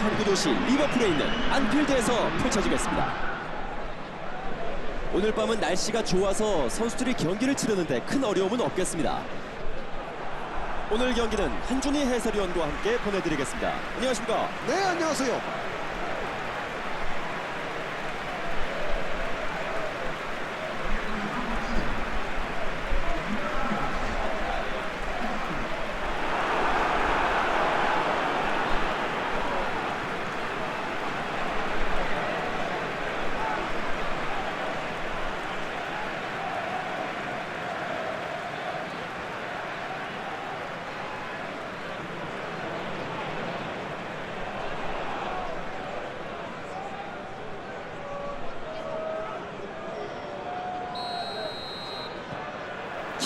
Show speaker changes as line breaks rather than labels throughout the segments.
한국 도시 리버풀에 있는 안필드에서 펼쳐지겠습니다. 오늘 밤은 날씨가 좋아서 선수들이 경기를 치르는데 큰 어려움은 없겠습니다. 오늘 경기는 한준희 해설위원과 함께 보내드리겠습니다. 안녕하십니까?
네, 안녕하세요.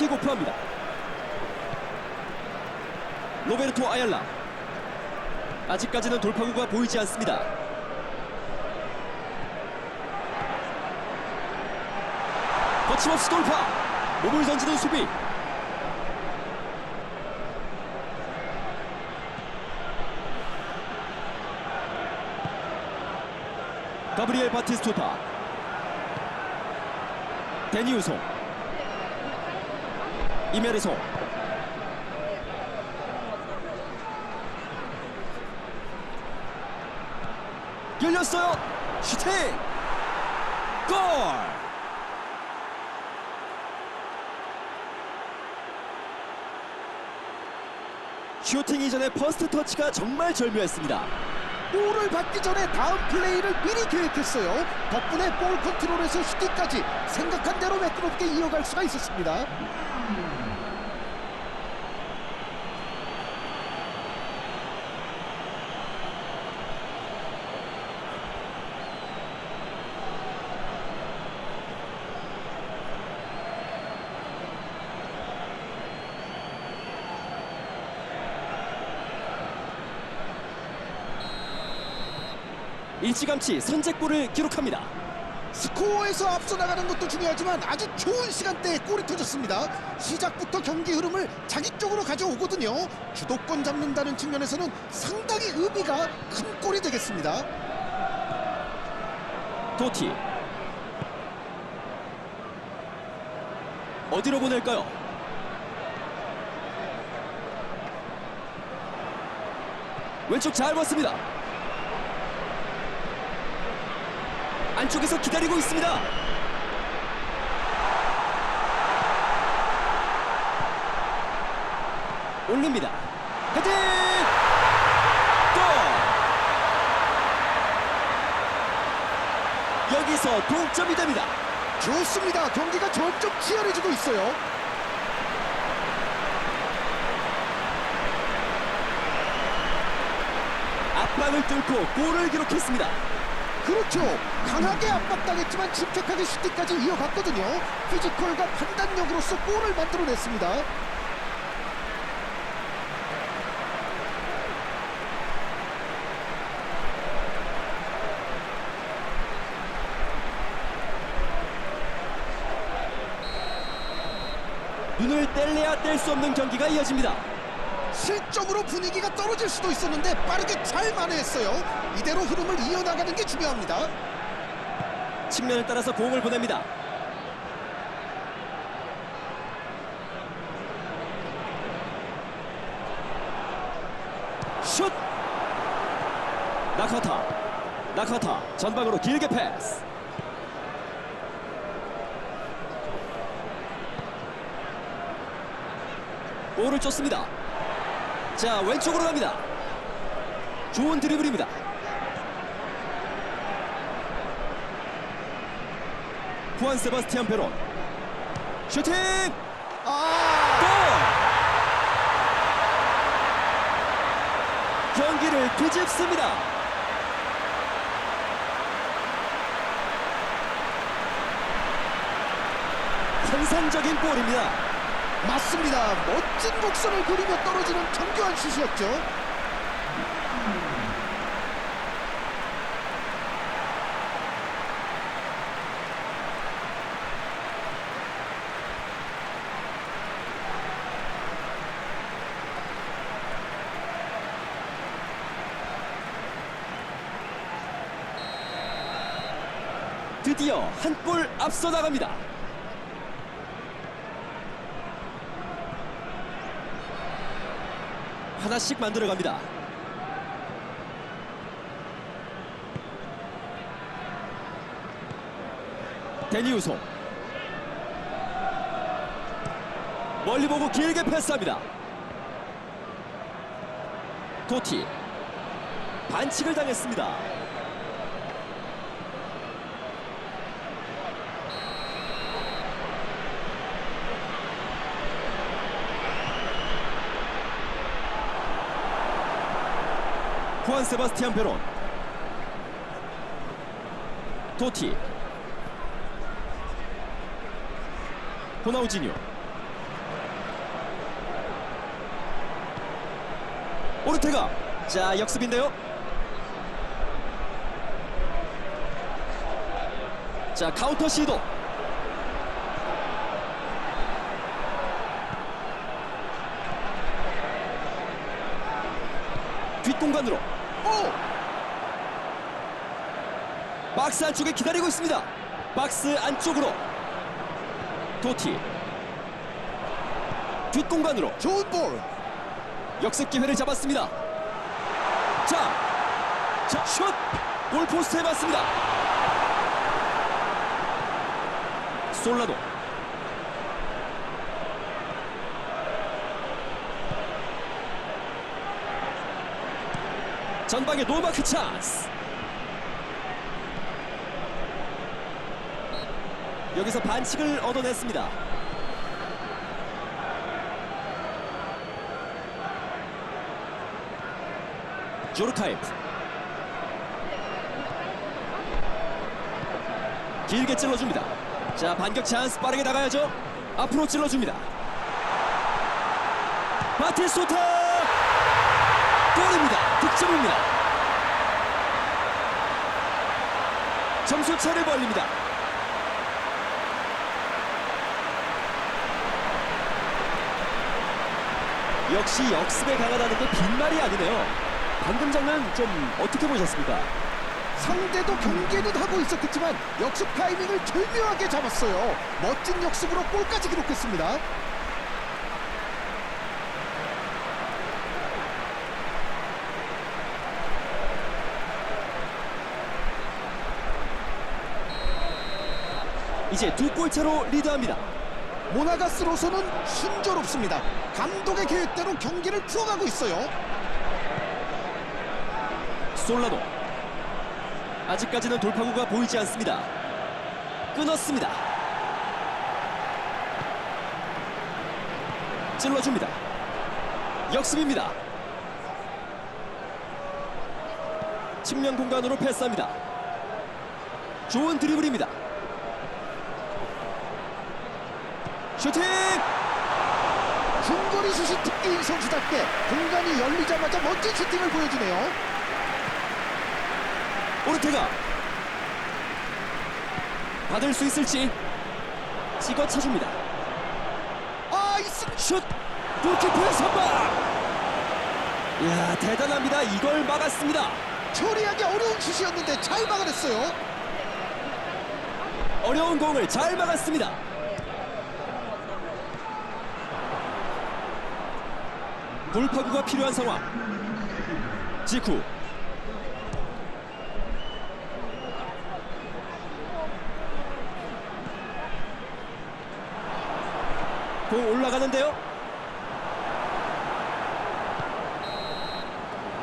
킥오프합니다. 로베르토 아얄라. 아직까지는 돌파구가 보이지 않습니다. 거침없이 돌파. 몸을 던지는 수비. 가브리엘 바티스투타. 데니우소 이메르소 열렸어요. 슈팅! 골! 슈팅 이전의 퍼스트 터치가 정말 절묘했습니다.
볼을 받기 전에 다음 플레이를 미리 계획했어요. 덕분에 볼 컨트롤에서 슈팅까지 생각한 대로 매끄럽게 이어갈 수가 있었습니다.
일찌감치 선제골을 기록합니다
스코어에서 앞서 나가는 것도 중요하지만 아주 좋은 시간대에 골이 터졌습니다. 시작부터 경기 흐름을 자기 쪽으로 가져오거든요. 주도권 잡는다는 측면에서는 상당히 의미가 큰 골이 되겠습니다.
도티 어디로 보낼까요? 왼쪽 잘 봤습니다. 안쪽에서 기다리고 있습니다. 올립니다. 헤딩! 골! 여기서 동점이 됩니다.
좋습니다. 경기가 점점 치열해지고 있어요.
앞방을 뚫고 골을 기록했습니다.
그렇죠. 강하게 압박당했지만 침착하게 슈팅까지 이어갔거든요. 피지컬과 판단력으로서 골을 만들어냈습니다.
눈을 뗄래야 뗄 수 없는 경기가 이어집니다.
실점으로 분위기가 떨어질 수도 있었는데 빠르게 잘 만회했어요. 이대로 흐름을 이어나가는 게 중요합니다.
측면을 따라서 공을 보냅니다. 슛! 나카타, 나카타 전방으로 길게 패스. 볼을 쫓습니다. 자 왼쪽으로 갑니다. 좋은 드리블입니다. 후안 세바스티안 베론. 슈팅!
아,
골! 경기를 뒤집습니다. 환상적인 골입니다
맞습니다. 멋진 곡선을 그리며 떨어지는 정교한 슛이었죠.
드디어 한 골 앞서 나갑니다. 하나씩 만들어갑니다. 데니우소 멀리 보고 길게 패스합니다. 토티 반칙을 당했습니다. 후안 세바스티안 베론. 토티. 호나우지뉴 오르테가. 자 역습인데요. 자 카운터 시도. 뒷공간으로
오!
박스 안쪽에 기다리고 있습니다. 박스 안쪽으로 도티 뒷공간으로
좋은 볼.
역습 기회를 잡았습니다. 자, 자, 슛! 골포스트에 맞습니다. 솔라도 전방에 노마크 찬스. 여기서 반칙을 얻어냈습니다. 조르카이프 길게 찔러줍니다. 자 반격 찬스 빠르게 나가야죠. 앞으로 찔러줍니다. 바티스토타 골입니다. 득점입니다. 점수 차를 벌립니다. 역시 역습에 강하다는 게 빈말이 아니네요. 방금 장면 좀 어떻게 보셨습니까?
상대도 경계는 하고 있었겠지만 역습 타이밍을 절묘하게 잡았어요. 멋진 역습으로 골까지 기록했습니다.
이제 두 골 차로 리드합니다.
모나가스로서는 순조롭습니다. 감독의 계획대로 경기를 풀어가고 있어요.
솔라도 아직까지는 돌파구가 보이지 않습니다. 끊었습니다. 찔러줍니다. 역습입니다. 측면 공간으로 패스합니다. 좋은 드리블입니다. 슈팅!
중거리 슛이 특기인 선수답게 공간이 열리자마자 멋진 슈팅을 보여주네요.
오르테가 받을 수 있을지 찍어 차줍니다.
아, 있습니다.
슛! 골키퍼의 선방! 이야 대단합니다. 이걸 막았습니다.
처리하기 어려운 슛이었는데 잘 막아냈어요.
어려운 공을 잘 막았습니다. 돌파구가 필요한 상황. 지쿠. 공 올라가는데요.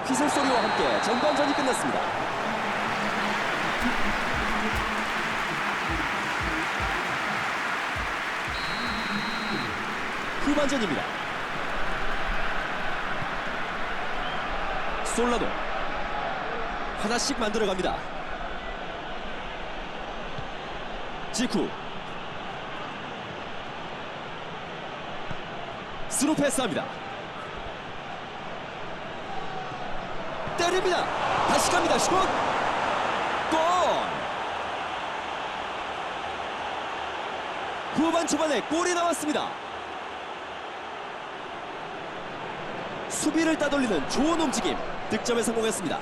휘슬 소리와 함께 전반전이 끝났습니다. 후반전입니다. 솔라도 하나씩 만들어갑니다. 지쿠 스루 패스합니다. 때립니다. 다시 갑니다. 슛! 골! 후반 초반에 골이 나왔습니다. 수비를 따돌리는 좋은 움직임 득점에 성공했습니다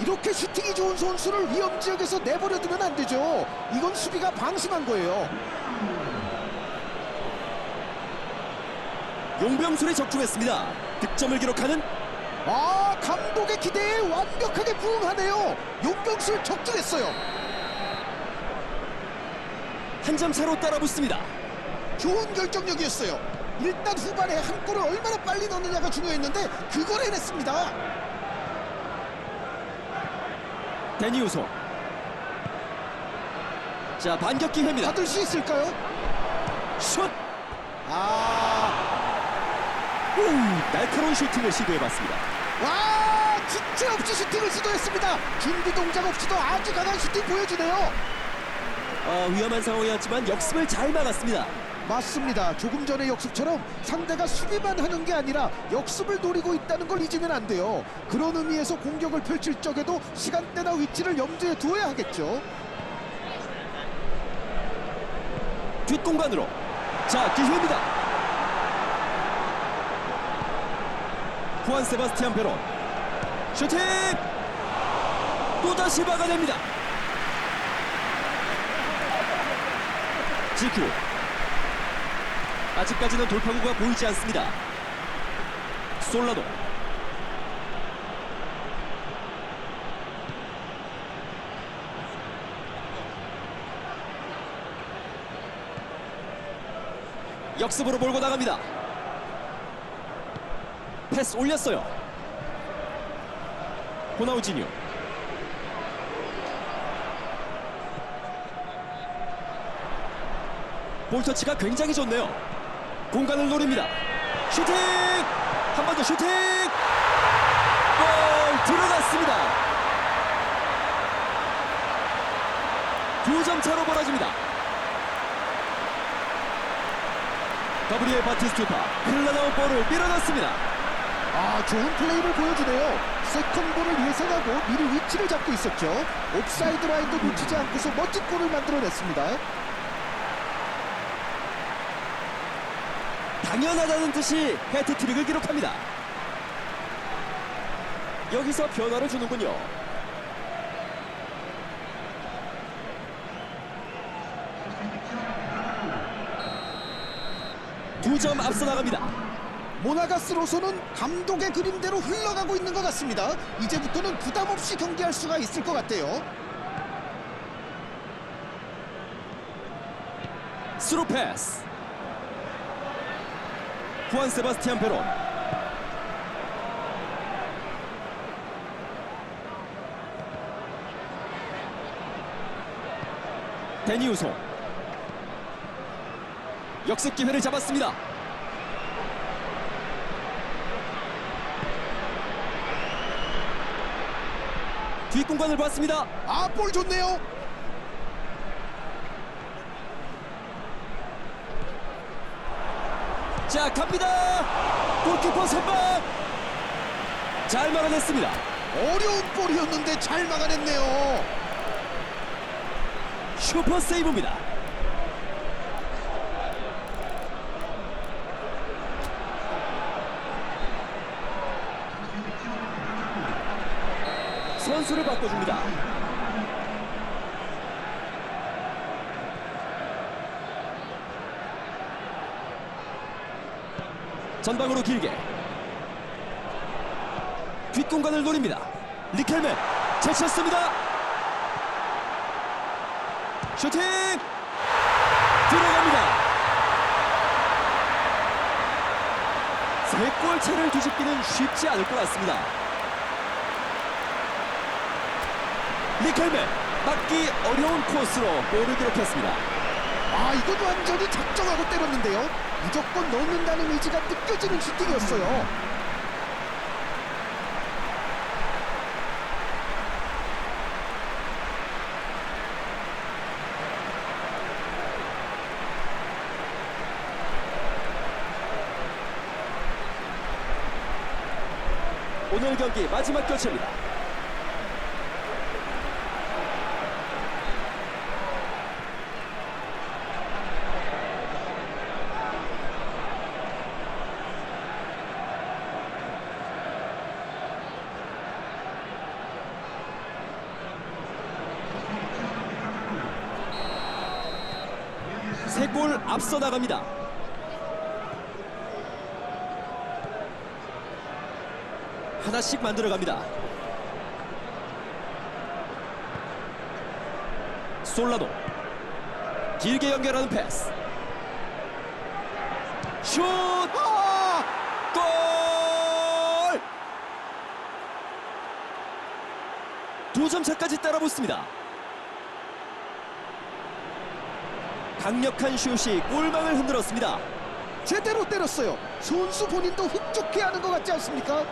이렇게 슈팅이 좋은 선수를 위험 지역에서 내버려 두면 안 되죠. 이건 수비가 방심한 거예요.
용병술에 적중했습니다. 득점을 기록하는
아 감독의 기대에 완벽하게 부응하네요. 용병술 적중했어요.
한 점 차로 따라붙습니다.
좋은 결정력이었어요. 일단 후반에 한 골을 얼마나 빨리 넣느냐가 중요했는데 그걸 해냈습니다.
데니우소. 자 반격 기회입니다.
받을 수 있을까요?
슛.
아,
오, 날카로운 슈팅을 시도해봤습니다.
와, 주체 없이 슈팅을 시도했습니다. 준비 동작 없이도 아주 강한 슈팅 보여주네요.
아, 위험한 상황이었지만 역습을 잘 막았습니다.
맞습니다. 조금 전의 역습처럼 상대가 수비만 하는 게 아니라 역습을 노리고 있다는 걸 잊으면 안 돼요. 그런 의미에서 공격을 펼칠 적에도 시간대나 위치를 염두에 두어야 하겠죠.
뒷공간으로. 자 기회입니다. 후안 세바스티안 베론. 슈팅. 또다시 막아냅니다. 지큐. 아직까지는 돌파구가 보이지 않습니다. 솔라노. 역습으로 몰고 나갑니다. 패스 올렸어요. 호나우지뉴. 볼 터치가 굉장히 좋네요. 공간을 노립니다. 슈팅! 한 번 더 슈팅! 골 들어갔습니다. 두 점 차로 벌어집니다. 가브리엘 바티스투타 흘러나온 볼을 밀어넣습니다.
아, 좋은 플레이를 보여주네요. 세컨볼을 예상하고 미리 위치를 잡고 있었죠. 옵사이드 라인도 놓치지 않고서 멋진 골을 만들어냈습니다.
당연하다는 듯이 해트트릭을 기록합니다. 여기서 변화를 주는군요. 두 점 앞서 나갑니다.
모나가스로서는 감독의 그림대로 흘러가고 있는 것 같습니다. 이제부터는 부담 없이 경기할 수가 있을 것 같아요.
스루 패스. 후안 세바스티안 베론. 데니우소. 역습 기회를 잡았습니다. 뒷공간을 봤습니다.
아, 볼 좋네요.
자 갑니다. 골키퍼 선방. 잘 막아냈습니다.
어려운 볼이었는데 잘 막아냈네요.
슈퍼 세이브입니다. 선수를 바꿔줍니다. 전방으로 길게 뒷공간을 노립니다. 리켈맨 제쳤습니다. 슈팅 들어갑니다. 세골 차를 뒤집기는 쉽지 않을 것 같습니다. 리켈맨 막기 어려운 코스로 골을 기록했습니다.
아, 이건 완전히 작정하고 때렸는데요. 무조건 넣는다는 의지가 느껴지는 슈팅이었어요.
오늘 경기 마지막 교체입니다. 세 골 앞서 나갑니다. 하나씩 만들어갑니다. 솔라노 길게 연결하는 패스 슛
아!
골! 두 점 차까지 따라붙습니다. 강력한 슛이 골망을 흔들었습니다.
제대로 때렸어요. 선수 본인도 흡족해 하는 것 같지 않습니까?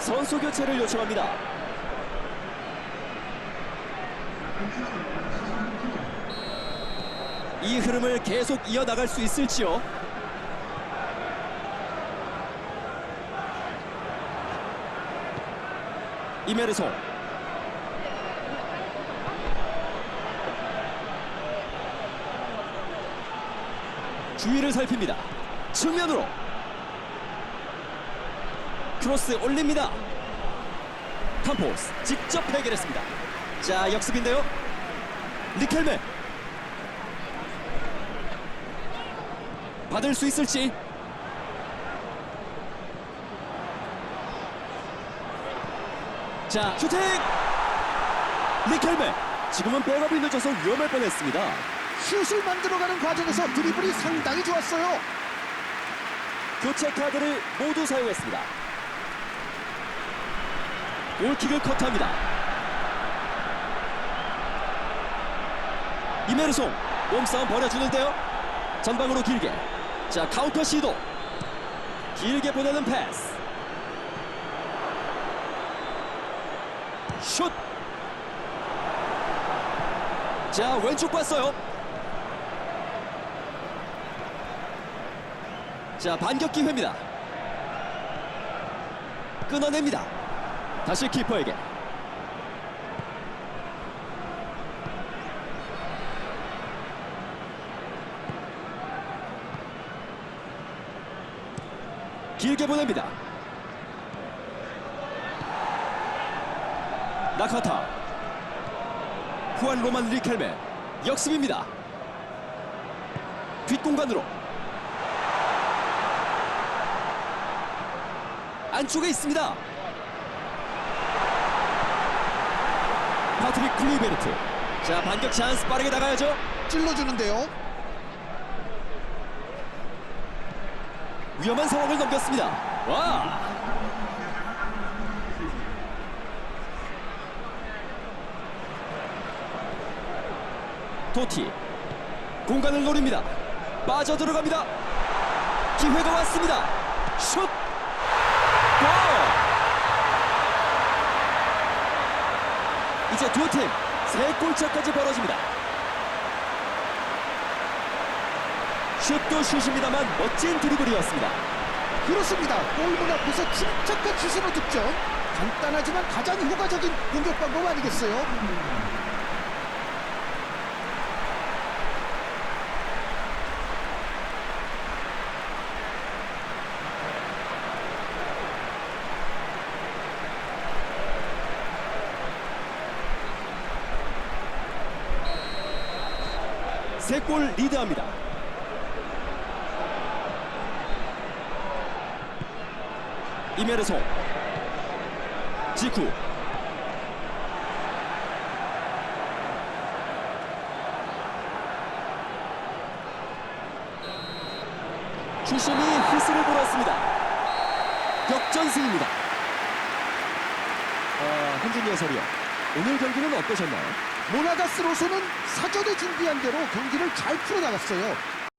선수 교체를 요청합니다. 이 흐름을 계속 이어나갈 수 있을지요? 이메르소 주위를 살핍니다. 측면으로 크로스 올립니다. 캄포스 직접 해결했습니다. 자 역습인데요. 리켈메 받을 수 있을지 자 슈팅 리켈메 지금은 백업이 늦어서 위험할 뻔했습니다.
슛을 만들어가는 과정에서 드리블이 상당히 좋았어요.
교체 카드를 모두 사용했습니다. 골킥을 컷합니다. 이메르송 몸싸움 벌여주는데요. 전방으로 길게. 자 카운터 시도. 길게 보내는 패스. 슛. 자 왼쪽 봤어요. 자 반격 기회입니다. 끊어냅니다. 다시 키퍼에게. 길게 보냅니다. 나카타. 후안 로만 리켈메. 역습입니다. 뒷공간으로. 안쪽에 있습니다. 파트릭 클리베르트. 자 반격 찬스 빠르게 나가야죠.
찔러주는데요.
위험한 상황을 넘겼습니다. 와. 도티 공간을 노립니다. 빠져 들어갑니다. 기회가 왔습니다. 슛. 골. 이제 두 팀 세 골차까지 벌어집니다. 슛도 슛입니다만 멋진 드리블이었습니다.
그렇습니다. 골문 앞에서 침착한 슛으로 득점. 간단하지만 가장 효과적인 공격 방법 아니겠어요?
세골 리드합니다. 이메르소 지쿠 주심이 휘슬을 불었습니다. 역전승입니다. 아, 현준이 해설이요. 오늘 경기는 어떠셨나요?
모나가스 로서는 사전에 준비한 대로 경기를 잘 풀어나갔어요.